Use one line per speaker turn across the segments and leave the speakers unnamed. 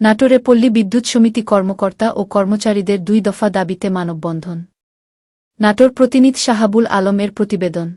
নাটোরে পল্লী বিদ্যুৎ সমিতি কর্মকর্তা ও কর্মচারীদের দুই দফা দাবিতে মানববন্ধন। নাটোর প্রতিনিধি শাহাবুল আলমের প্রতিবেদন।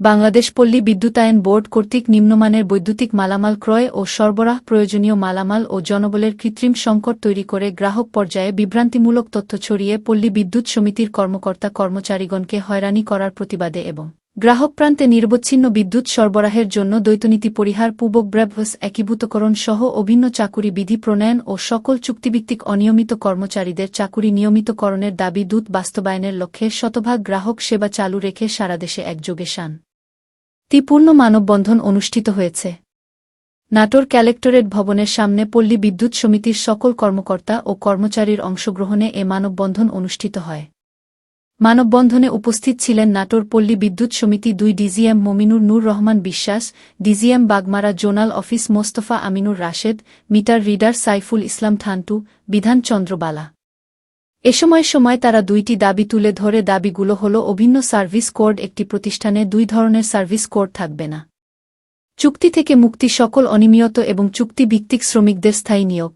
বাংলাদেশ পল্লী বিদ্যুতায়ন বোর্ড কর্তৃক নিম্নমানের বৈদ্যুতিক মালামাল ক্রয় ও সরবরাহ প্রয়োজনীয় মালামাল ও জনবলের কৃত্রিম সংকট তৈরি করে গ্রাহক পর্যায়ে বিভ্রান্তিমূলক তথ্য ছড়িয়ে পল্লী বিদ্যুৎ সমিতির কর্মকর্তা কর্মচারীগণকে হয়রানি করার প্রতিবাদে এবং গ্রাহক প্রান্তে নির্বচ্ছিন্ন বিদ্যুৎ সরবরাহের জন্য দ্বৈতনীতি পরিহার, পূবক ব্র্যাভস, একীভূতকরণ সহ অভিন্ন চাকুরি বিধি প্রণয়ন ও সকল চুক্তিভিত্তিক অনিয়মিত কর্মচারীদের চাকুরি নিয়মিতকরণের দাবি দূত বাস্তবায়নের লক্ষ্যে শতভাগ গ্রাহক সেবা চালু রেখে সারা দেশে একযোগে শান। তিপূর্ণ মানববন্ধন অনুষ্ঠিত হয়েছে। নাটোর ক্যালেক্টরেট ভবনের সামনে পল্লী বিদ্যুৎ সমিতির সকল কর্মকর্তা ও কর্মচারীর অংশগ্রহণে এ মানববন্ধন অনুষ্ঠিত হয়। মানববন্ধনে উপস্থিত ছিলেন নাটোর পল্লী বিদ্যুৎ সমিতি দুই DGM Mominur Noor Rahman Biswas, DGM Bagmara zonal office Mostafa Aminur Rashed, meter reader Saiful Islam Thantu, Bidhan Chandrabala এ সময় সময় তারা দুইটি দাবি তুলে ধরে, দাবিগুলো হল অভিন্ন সার্ভিস কোড একটি প্রতিষ্ঠানে দুই ধরনের সার্ভিস কোড থাকবে না। চুক্তি থেকে মুক্তি সকল অনিয়মিত এবং চুক্তিভিত্তিক শ্রমিকদের স্থায়ী নিয়োগ।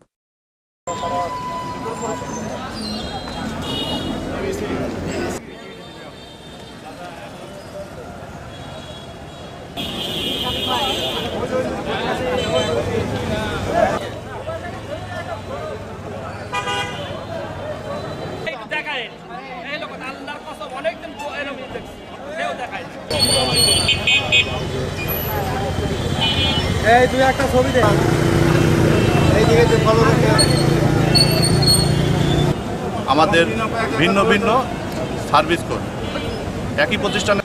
এই
তুই একটা ছবি দে। এইদিকে যে ফলো
আমাদের ভিন্ন ভিন্ন সার্ভিস কোড। একই প্রতিষ্ঠানে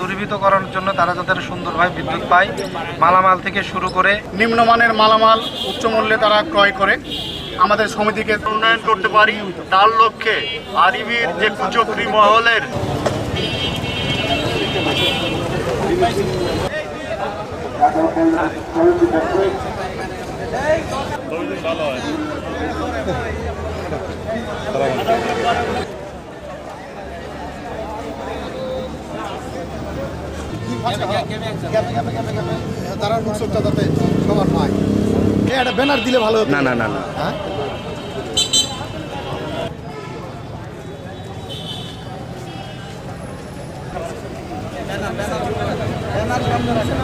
দূরীভূত করার জন্য তারা যাতে সুন্দরভাবে বিদ্যুৎ পায়, মালামাল থেকে শুরু করে
নিম্নমানের মালামাল উচ্চ মূল্যে তারা ক্রয় করে। আমাদের সমিতিকে উন্নয়ন করতে পারি, তার লক্ষ্যে আরিবির যে কুচক্রি মহলের
তারা রুকসটা যাতে সবার পায় একটা ব্যানার দিলে ভালো হতো।
না না না না।
হ্যাঁ?
ব্যানার।